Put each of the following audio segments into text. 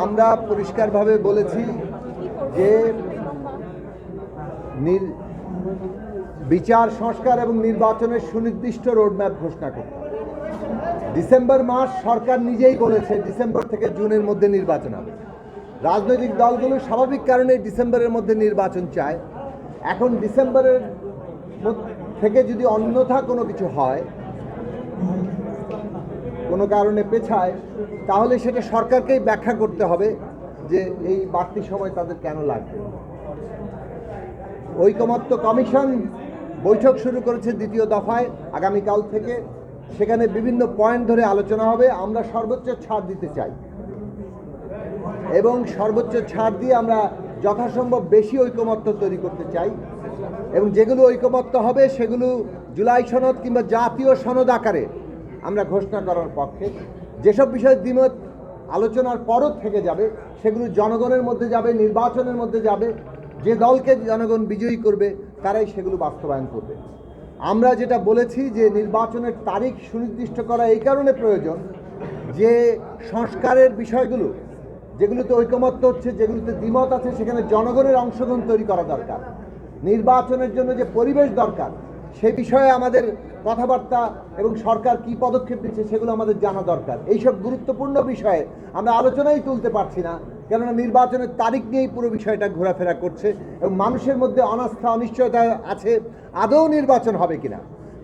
আমরা পরিষ্কারভাবে বলেছি যে বিচার, সংস্কার এবং নির্বাচনের সুনির্দিষ্ট রোডম্যাপ ঘোষণা করতে ডিসেম্বর মাস সরকার নিজেই বলেছে ডিসেম্বর থেকে জুনের মধ্যে নির্বাচন হবে। রাজনৈতিক দলগুলো স্বাভাবিক কারণে ডিসেম্বরের মধ্যে নির্বাচন চায়। এখন ডিসেম্বরের থেকে যদি অন্যথা কোনো কিছু হয় কোনো কারণে পেছায়, তাহলে সেটা সরকারকেই ব্যাখ্যা করতে হবে যে এই বাড়তি সময় তাদের কেন লাগবে। ঐকমত্য কমিশন বৈঠক শুরু করেছে দ্বিতীয় দফায়, আগামীকাল থেকে। সেখানে বিভিন্ন পয়েন্ট ধরে আলোচনা হবে, আমরা সর্বোচ্চ ছাড় দিতে চাই। এবং সর্বোচ্চ ছাড় দিয়ে আমরা যথাসম্ভব বেশি ঐকমত্য তৈরি করতে চাই। এবং যেগুলো ঐকমত্য হবে, সেগুলো জুলাই সনদ কিংবা জাতীয় সনদ আকারে আমরা ঘোষণা করার পক্ষে। যেসব বিষয়ে দ্বিমত আলোচনার পরও থেকে যাবে, সেগুলো জনগণের মধ্যে যাবে, নির্বাচনের মধ্যে যাবে। যে দলকে জনগণ বিজয়ী করবে, তারাই সেগুলো বাস্তবায়ন করবে। আমরা যেটা বলেছি যে নির্বাচনের তারিখ সুনির্দিষ্ট করা এই কারণে প্রয়োজন যে সংস্কারের বিষয়গুলো, যেগুলোতে ঐকমত্য হচ্ছে, যেগুলোতে দ্বিমত আছে, সেখানে জনগণের অংশগ্রহণ তৈরি করা দরকার। নির্বাচনের জন্য যে পরিবেশ দরকার সে বিষয়ে আমাদের কথাবার্তা এবং সরকার কি পদক্ষেপ নিচ্ছে সেগুলো আমাদের জানা দরকার। এইসব গুরুত্বপূর্ণ বিষয়ে আমরা আলোচনাই তুলতে পারছি না, কেননা নির্বাচনের তারিখ নিয়েই পুরো বিষয়টা ঘোরাফেরা করছে এবং মানুষের মধ্যে অনাস্থা, অনিশ্চয়তা আছে, আদৌ নির্বাচন হবে কিনা।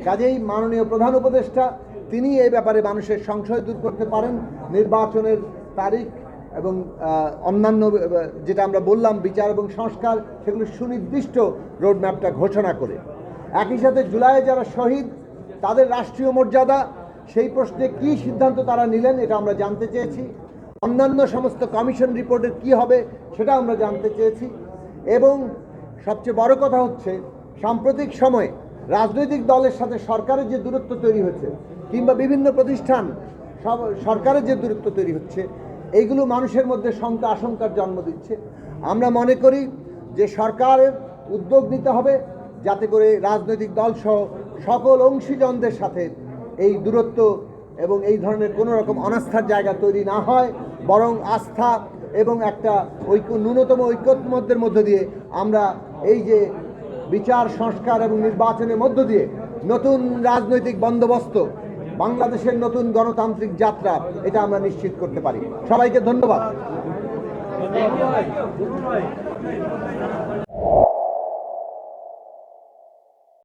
কাজেই মাননীয় প্রধান উপদেষ্টা, তিনি এই ব্যাপারে মানুষের সংশয় দূর করতে পারেন। নির্বাচনের তারিখ এবং অন্যান্য যেটা আমরা বললাম, বিচার এবং সংস্কার, সেগুলো সুনির্দিষ্ট রোডম্যাপটা ঘোষণা করে। একই সাথে জুলাইয়ে যারা শহীদ, তাদের রাষ্ট্রীয় মর্যাদা, সেই প্রশ্নে কি সিদ্ধান্ত তারা নিলেন এটা আমরা জানতে চেয়েছি। অন্যান্য সমস্ত কমিশন রিপোর্টের কি হবে সেটা আমরা জানতে চেয়েছি। এবং সবচেয়ে বড় কথা হচ্ছে, সাম্প্রতিক সময়ে রাজনৈতিক দলের সাথে সরকারের যে দূরত্ব তৈরি হচ্ছে, কিংবা বিভিন্ন প্রতিষ্ঠান সরকারের যে দূরত্ব তৈরি হচ্ছে, এইগুলো মানুষের মধ্যে শঙ্কা, আশঙ্কার জন্ম দিচ্ছে। আমরা মনে করি যে সরকারের উদ্যোগ নিতে হবে যাতে করে রাজনৈতিক দলসহ সকল অংশীজনদের সাথে এই দূরত্ব এবং এই ধরনের কোনো রকম অনাস্থার জায়গা তৈরি না হয়, বরং আস্থা এবং একটা ঐক্য, ন্যূনতম ঐক্যমত্যের মধ্য দিয়ে আমরা এই যে বিচার, সংস্কার এবং নির্বাচনের মধ্য দিয়ে নতুন রাজনৈতিক বন্দোবস্ত, বাংলাদেশের নতুন গণতান্ত্রিক যাত্রা, এটা আমরা নিশ্চিত করতে পারি। সবাইকে ধন্যবাদ।